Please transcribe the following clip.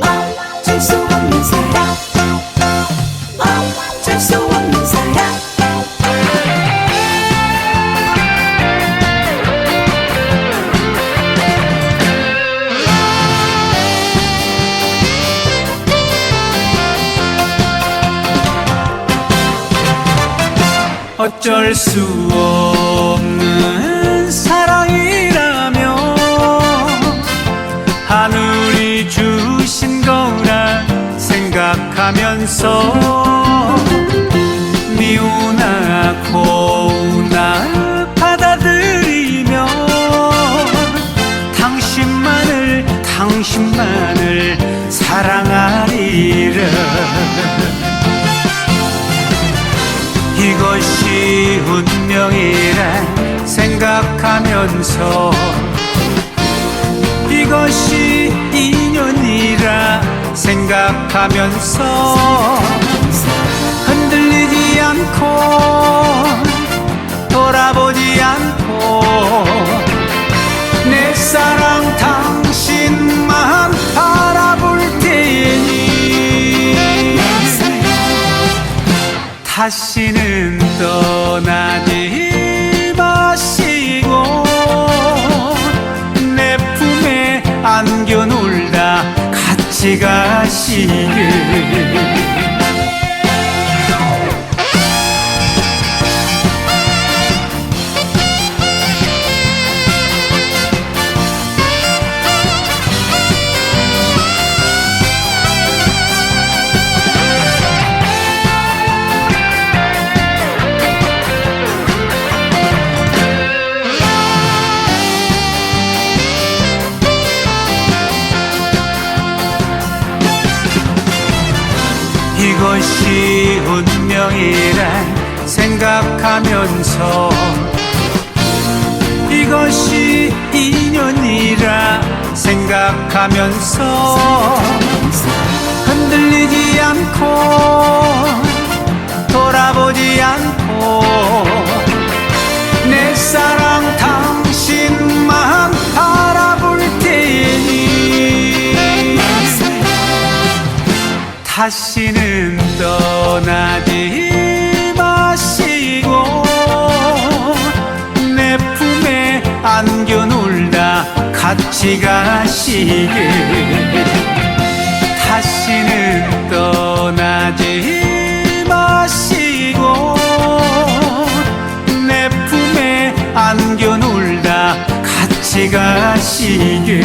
어쩔 수 없는 사랑 어쩔 수 없는 사랑 생각하면서 미우나 고우나 받아들이며 당신만을 당신만을 사랑하리라 이것이 운명이란 생각하면서 생각하면서 흔들리지 않고 돌아보지 않고 내 사랑 당신만 바라볼 테니 다시는 떠나지 마시고 내 품에 안겨 놀다 같이 가 시길 이것이 운명이란 생각하면서. 이것이 인연이라 생각하면서. 흔들리지 않고 돌아보지 않고 내 사랑 다시는 떠나지 마시고 내 품에 안겨 놀다 같이 가시길. 다시는 떠나지 마시고 내 품에 안겨 놀다 같이 가시길